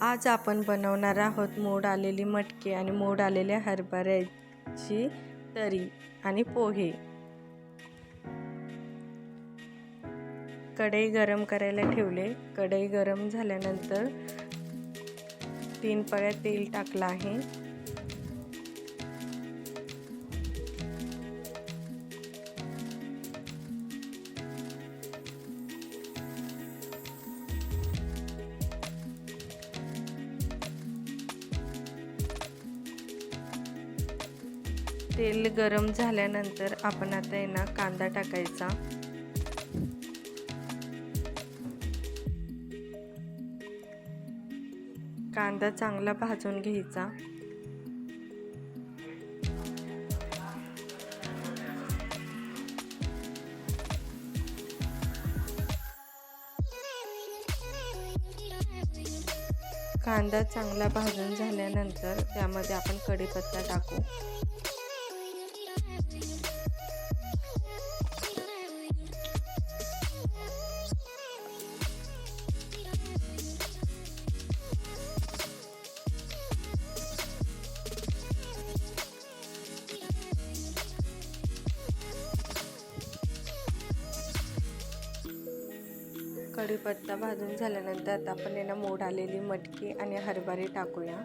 आज आपण बनवणार आहोत मोड आलेली मटकी आणि मोड आलेल्या हरभऱ्याची तरी आणि पोहे. कढई गरम करायला ठेवले. कढई गरम झाल्यानंतर तीन पळ्या तेल टाकलं आहे. तेल गरम झाल्यानंतर आपण आता आहे ना कांदा टाकायचा. कांदा चांगला भाजून घ्यायचा. कांदा चांगला भाजून झाल्यानंतर त्यामध्ये आपण कढीपत्ता टाकू. कढीपत्ता भाजून झाल्यानंतर आता आपण यांना मोड आलेली मटकी आणि हरभरे टाकूया.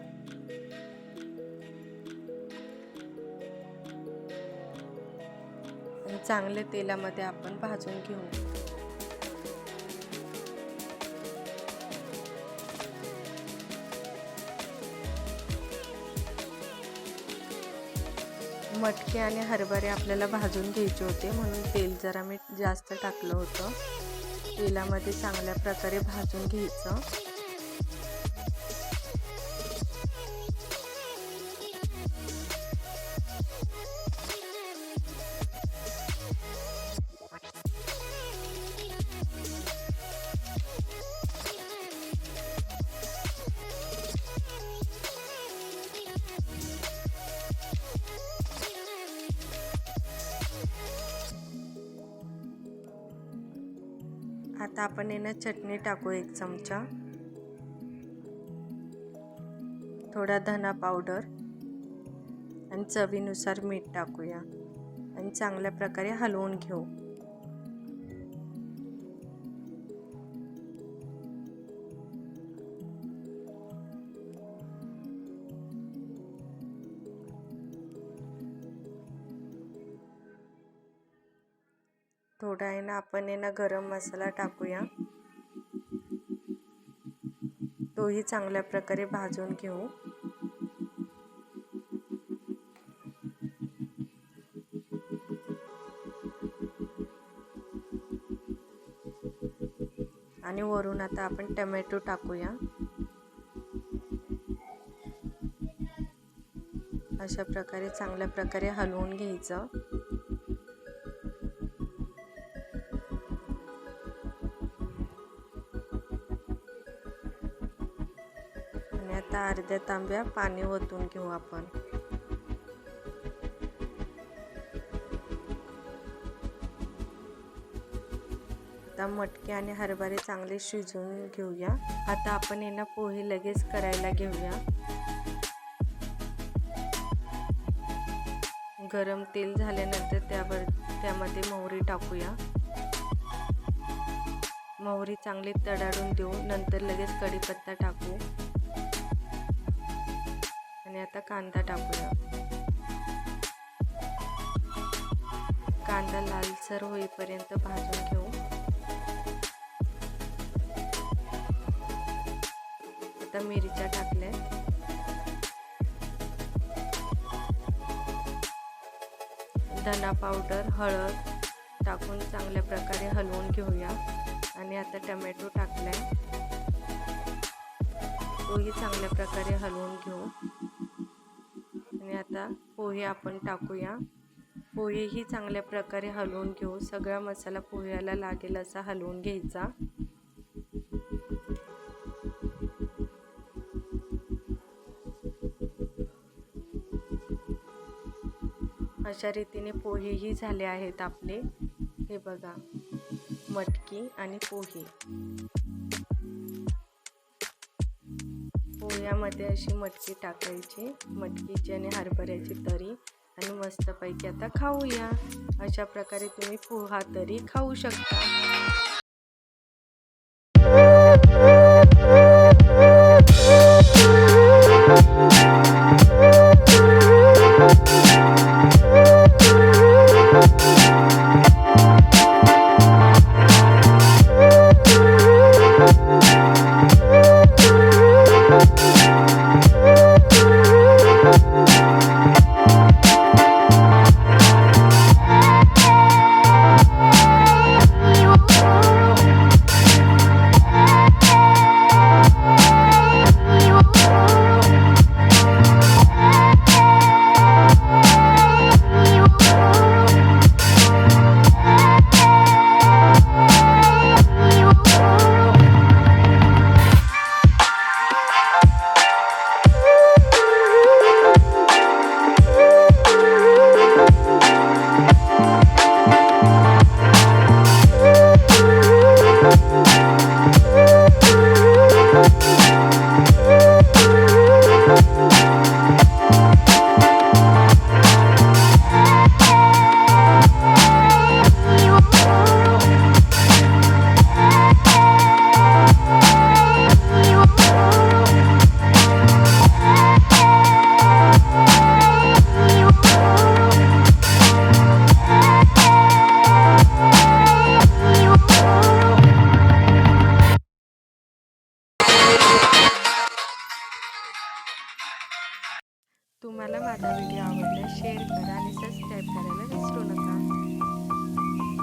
चांगले तेलामध्ये आपण भाजून घेऊ. मटके आणि हरभरे आपल्याला भाजून घ्यायचे होते म्हणून तेल जरा मी जास्त टाकलं होतं. तेलामध्ये चांगल्या प्रकारे भाजून घ्यायचं. आता आपण येणं चटणी टाकू एक चमचा. थोडा धना पावडर आणि चवीनुसार मीठ टाकूया. आणि चांगल्या प्रकारे हलवून घेऊ. थोडा आहे ना आपण आहे ना गरम मसाला टाकूया. तोही चांगल्या प्रकारे भाजून घेऊ. आणि वरून आता आपण टमॅटो टाकूया. अशा प्रकारे चांगल्या प्रकारे हलवून घ्यायचं. आता अर्ध्या तांब्या पाणी ओतून घेऊ आपण. आता मटके आणि हरभरे चांगले शिजवून घेऊया. आता आपण यांना पोहे लगेच करायला घेऊया. गरम तेल झाल्यानंतर त्यावर त्यामध्ये मोहरी टाकूया. मोहरी चांगली तडाडून देऊ नंतर लगेच कढीपत्ता टाकू. आणि आता कांदा टाकूया. कांदा लालसर होईपर्यंत भाजून घेऊ. आता मिरच्या टाकल्या. धना पावडर हळद टाकून चांगल्या प्रकारे हलवून घेऊया. आणि आता टमॅटो टाकलाय. तोही चांगल्या प्रकारे हलवून घेऊ. मसाला पोहे आपण टाकूया. पोहेही चांगल्या प्रकारे हलवून घेऊ. सगळा मसाला पोह्याला लागेल असा हलवून घ्यायचा. अशा रीतीने पोहेही झाले आहेत आपले. हे बघा मटकी आणि पोहे. यामध्ये अशी मटकी टाकायची. मटकीची आणि हरभऱ्याची तरी. आणि मस्तपैकी आता खाऊया. अशा प्रकारे तुम्ही पोहा तरी खाऊ शकता.